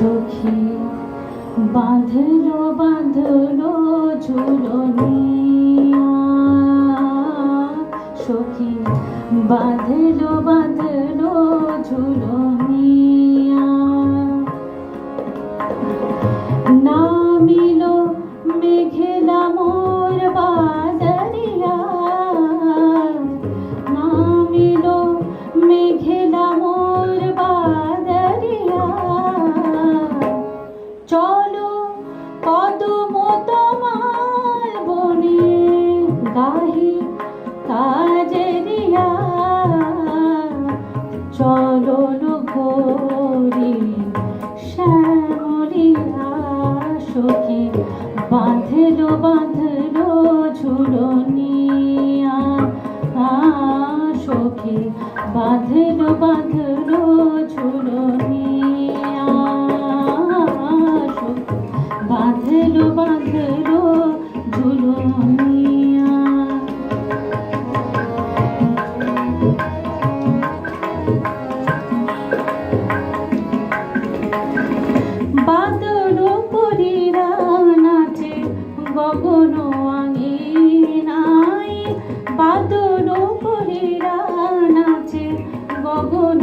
সখী বাঁধলো বাঁধলো ঝুলনিয়া সখী বাঁধলো বাঁধলো ঝুলনিয়া কাজেরিয়া চলো ঘোরি শ্যামলিয়া সখী বাঁধলো বাঁধলো ঝুলনিয়া সখী বাঁধলো বাঁধলো গগন আঙিনাই বাদল করিরা নাচে গগন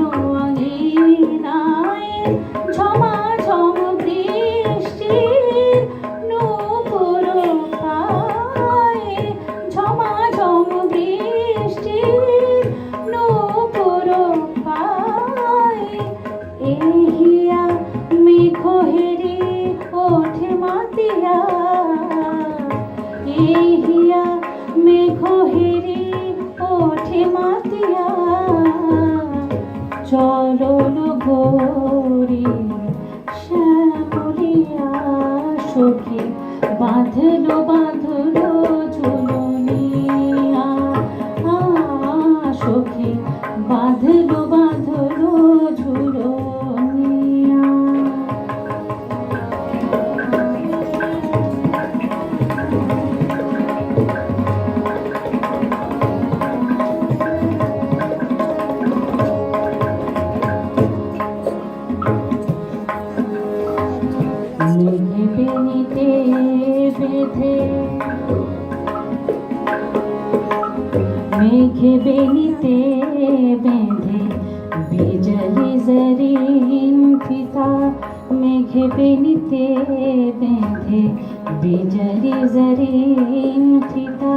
চরণ গৌরী শ্যামলিয়া সখী বাঁধলো বাঁধলো ঝুলনিয়া সখী বাঁধলো মেঘে বেনিতে বেঁধে বিজলি জরিন ফিতা মেঘে বেনিতে বেঁধে বিজলি জরিন ফিতা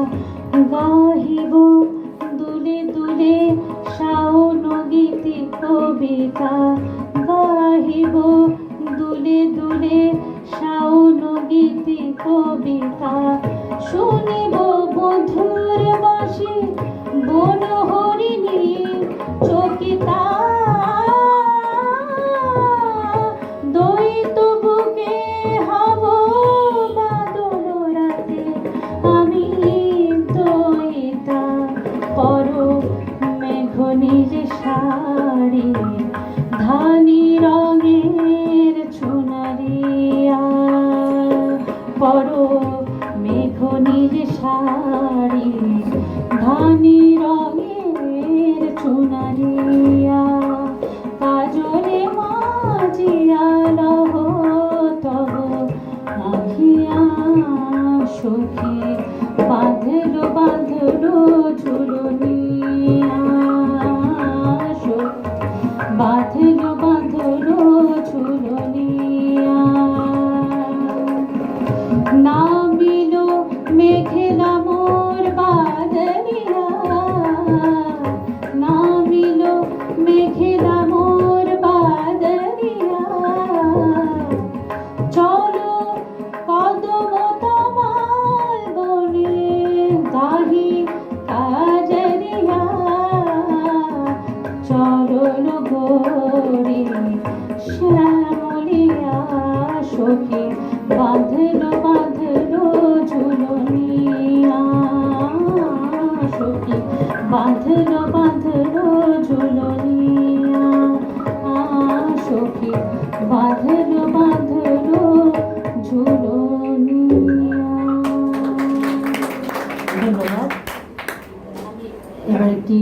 গাহিব দুলে দুলে শাওন গীতি কবিতা গাহিব দুলে দুলে শাওন গীতি কবিতা শুনিব বধুর বাসি সখী বাঁধলো বাঁধলো ঝুলনি বাঁধলো বাঁধলো শ্যামলিয়া সখী, বাঁধলো বাঁধলো ঝুলনিয়া সখী, বাঁধলো বাঁধলো ঝুলনিয়া সখী, বাঁধলো বাঁধলো ঝুলনিয়া ধন্যবাদ। এবার একটি